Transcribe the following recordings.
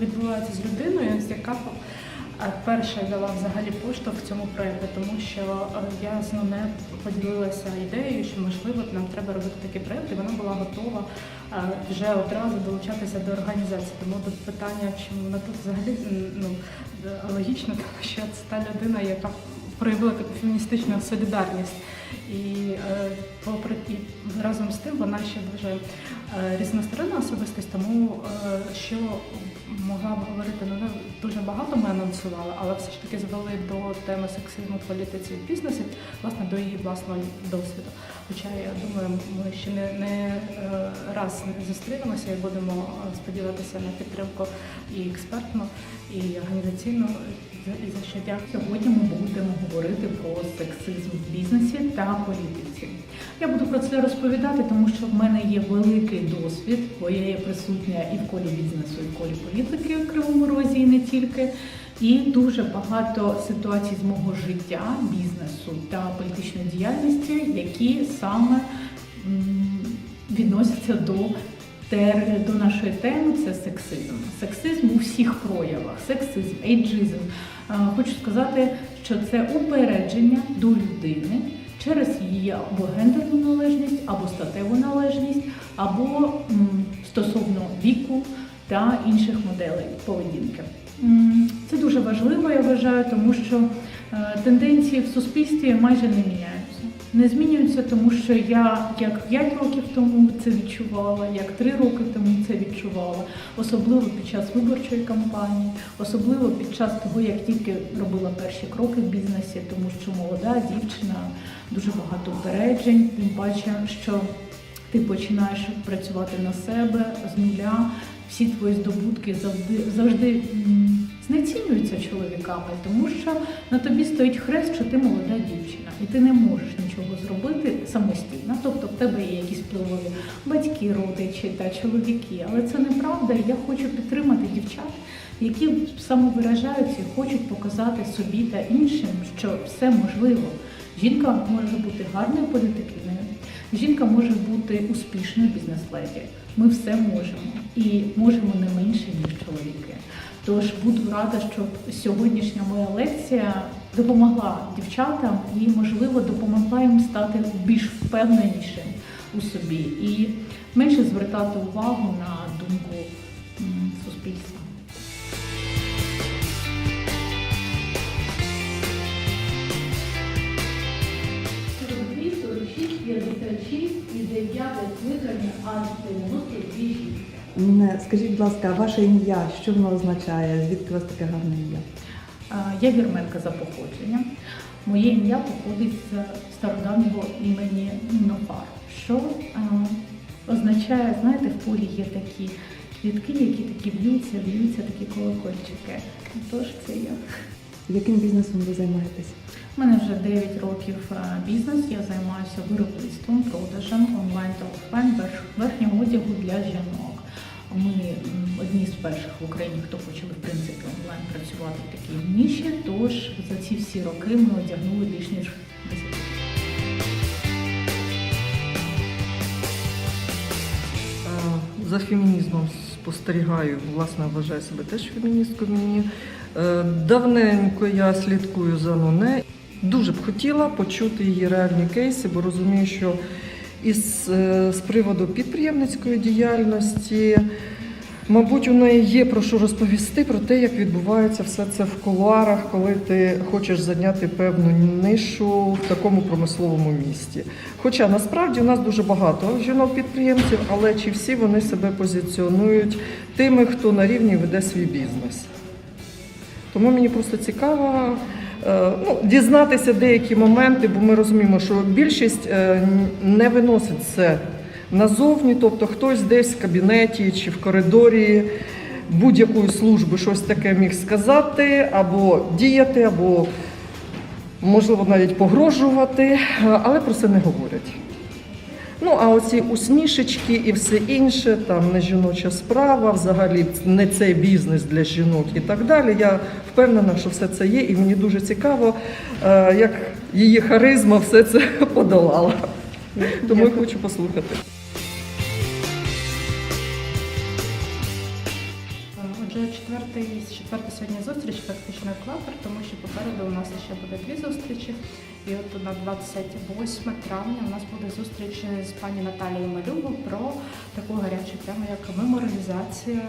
відбувається з людиною, яка е, перша дала взагалі поштовх в цьому проєкті, тому що е, я з нею поділилася ідеєю, що можливо нам треба робити такий проєкт, і вона була готова е, вже одразу долучатися до організації. Тому тут питання, чому вона тут взагалі ну, логічно, тому що це та людина, яка проявила таку феміністичну солідарність. І е, попри і разом з тим вона ще дуже е, різносторонна особистість, тому е, що могла б говорити ну, не дуже багато ми анонсували, але все ж таки звели до теми сексизму в політиці і бізнесі, власне, до її власного досвіду. Хоча я думаю, ми ще не, не раз зустрінемося і будемо сподіватися на підтримку і експертну, і організаційну. І за що дякую. Сьогодні ми будемо говорити про сексизм в бізнесі та політиці. Я буду про це розповідати, тому що в мене є великий досвід, бо я є присутня і в колі бізнесу, і в колі політики в Кривому Розі, і не тільки. І дуже багато ситуацій з мого життя, бізнесу та політичної діяльності, які саме відносяться до тер- до нашої теми це сексизм. Сексизм у всіх проявах, сексизм, ейджизм. Хочу сказати, що це упередження до людини через її або гендерну належність, або статеву належність, або стосовно віку та інших моделей поведінки. Це дуже важливо, я вважаю, тому що е, тенденції в суспільстві майже не міняються. Не змінюються, тому що я як 5 років тому це відчувала, як 3 роки тому це відчувала, особливо під час виборчої кампанії, особливо під час того, як тільки робила перші кроки в бізнесі, тому що молода дівчина, дуже багато упереджень, тим паче, що ти починаєш працювати на себе з нуля. Всі твої здобутки завжди завжди знецінюються чоловіками, тому що на тобі стоїть хрест, що ти молода дівчина, і ти не можеш нічого зробити самостійно. Тобто в тебе є якісь впливові батьки, родичі та чоловіки. Але це неправда. і Я хочу підтримати дівчат, які самовиражаються і хочуть показати собі та іншим, що все можливо. Жінка може бути гарною політикиною, жінка може бути успішною бізнес-леді. Ми все можемо і можемо не менше, ніж чоловіки. Тож буду рада, щоб сьогоднішня моя лекція допомогла дівчатам і, можливо, допомогла їм стати більш впевненішим у собі і менше звертати увагу на думку суспільства. 42, 46, 56 і 9 скликання аж 92 жінки. Скажіть, будь ласка, ваше ім'я, що воно означає? Звідки у вас таке гарне ім'я? Я вірменка за походженням. Моє ім'я походить з стародавнього імені Нофар, що означає, знаєте, в полі є такі квітки, які такі б'ються, б'ються, такі колокольчики. Тож це я. Яким бізнесом ви займаєтесь? У мене вже 9 років бізнес. Я займаюся виробництвом, продажем онлайн та офлайн верхнього одягу для жінок. Ми одні з перших в Україні, хто почали в принципі онлайн працювати в такій ніші. Тож за ці всі роки ми одягнули більш ніж 10 Е, За фемінізмом спостерігаю, власне, вважаю себе теж феміністкою. Мені е, давненько я слідкую за Ноне. Дуже б хотіла почути її реальні кейси, бо розумію, що із е, з приводу підприємницької діяльності, мабуть, у неї є про що розповісти про те, як відбувається все це в кулуарах, коли ти хочеш зайняти певну нишу в такому промисловому місті. Хоча насправді у нас дуже багато жінок-підприємців, але чи всі вони себе позиціонують тими, хто на рівні веде свій бізнес. Тому мені просто цікаво ну, дізнатися деякі моменти, бо ми розуміємо, що більшість е, не виносить це назовні, тобто хтось десь в кабінеті чи в коридорі будь-якої служби щось таке міг сказати, або діяти, або можливо навіть погрожувати, е, але про це не говорять. Ну, а оці усмішечки і все інше, там не жіноча справа, взагалі не цей бізнес для жінок і так далі. Я впевнена, що все це є, і мені дуже цікаво, е, як її харизма все це подолала. Тому я хочу послухати. Четвертий, четверта сьогодні зустріч, фактично екватор, тому що попереду у нас ще буде дві зустрічі. І от на 28 травня у нас буде зустріч з пані Наталією Малюгу про таку гарячу тему, як меморалізація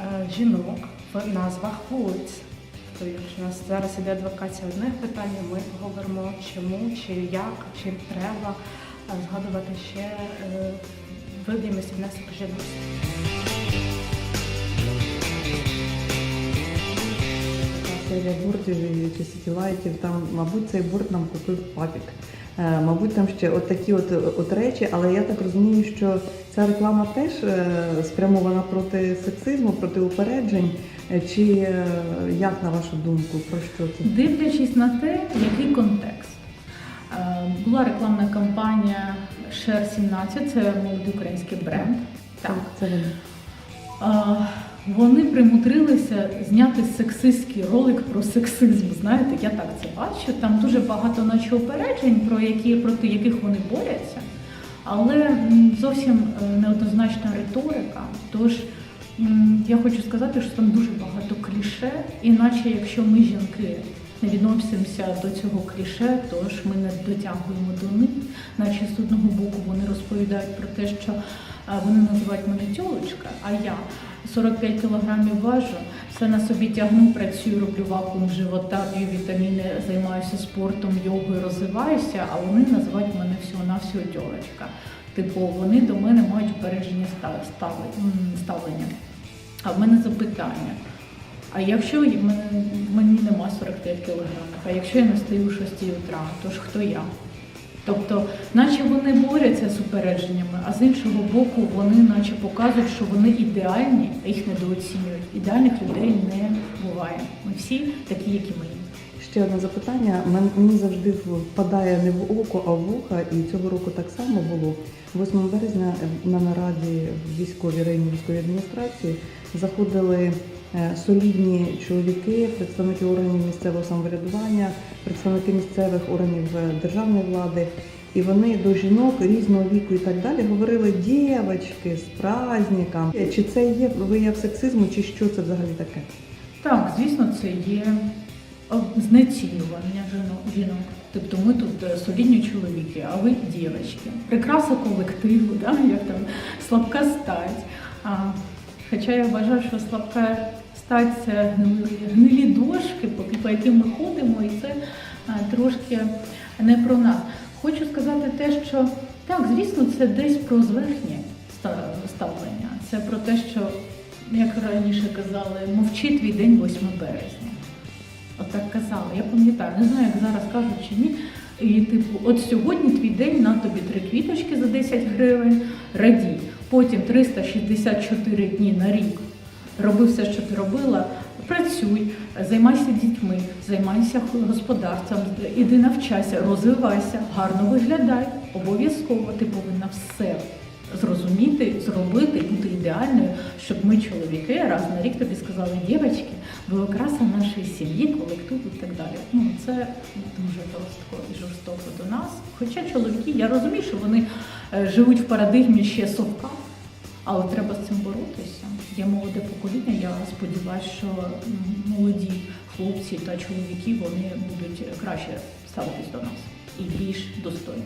е, жінок в назвах вулиць. Тобто, якщо у нас зараз іде адвокація одних питань, ми говоримо чому, чи як, чи треба згадувати ще е, видимість внесок жінок. Серія бортів і- чи сітілайтів, там, мабуть, цей борт нам купив папік. Е, Мабуть, там ще от такі от, от речі, але я так розумію, що ця реклама теж е, спрямована проти сексизму, проти упереджень. Е, Чи як на вашу думку, про що це? Дивлячись на те, який контекст. Була рекламна кампанія Share 17, це молодий український бренд. Так. це вони. Примудрилися зняти сексистський ролик про сексизм. Знаєте, я так це бачу. Там дуже багато наче упереджень, про які проти яких вони борються, але зовсім е, неоднозначна риторика. Тож я хочу сказати, що там дуже багато кліше, іначе якщо ми жінки. Не відносимося до цього кліше, тож ми не дотягуємо до них. Наче з одного боку вони розповідають про те, що вони називають мене тьолочка, а я 45 кілограмів важу, все на собі тягну, працюю, роблю вакуум живота, п'ю вітаміни, займаюся спортом, йогою, розвиваюся, а вони називають мене всього-навсього тьолочка. Типу, вони до мене мають упередження ставлення- А в мене запитання. А якщо мені нема 45 кілограмів, а якщо я не стою о 6 утра, то ж хто я? Тобто, наче вони борються з упередженнями, а з іншого боку, вони наче показують, що вони ідеальні, а їх недооцінюють. Ідеальних людей не буває. Ми всі такі, як і ми. Ще одне запитання. Мен- Мені завжди впадає не в око, а в вуха, і цього року так само було. 8 березня на нараді в військовій районній військовій адміністрації заходили солідні чоловіки, представники органів місцевого самоврядування, представники місцевих органів е, державної влади. І вони до жінок різного віку і так далі говорили дівочки з праздником. Е, Чи це є вияв сексизму, чи що це взагалі таке? Так, звісно, це є знецінювання жінок. Тобто ми тут е, солідні чоловіки, а ви дівчатки. Прикраса колективу, да? як там слабка стать. Хоча я вважаю, що слабка стать це гнилі, дошки, по, яким ми ходимо, і це трошки не про нас. Хочу сказати те, що так, звісно, це десь про зверхнє ставлення. Це про те, що як раніше казали, мовчи твій день 8 березня. Отак казали. Я пам'ятаю, не знаю, як зараз кажуть чи ні. І типу, от сьогодні твій день на тобі три квіточки за 10 гривень, радій. Потім 364 дні на рік. Роби все, що ти робила. Працюй, займайся дітьми, займайся господарством, іди навчайся, розвивайся, гарно виглядай. Обов'язково ти повинна все зрозуміти, зробити, бути ідеальною, щоб ми, чоловіки, раз на рік тобі сказали, дівчатки, ви окраса нашої сім'ї, колективу і так далі. Ну це дуже жорстко і жорстоко до нас. Хоча чоловіки, я розумію, що вони е, живуть в парадигмі ще совка, але треба з цим боротися. Є молоде покоління. Я сподіваюся, що молоді хлопці та чоловіки вони будуть краще ставитись до нас і більш достойні.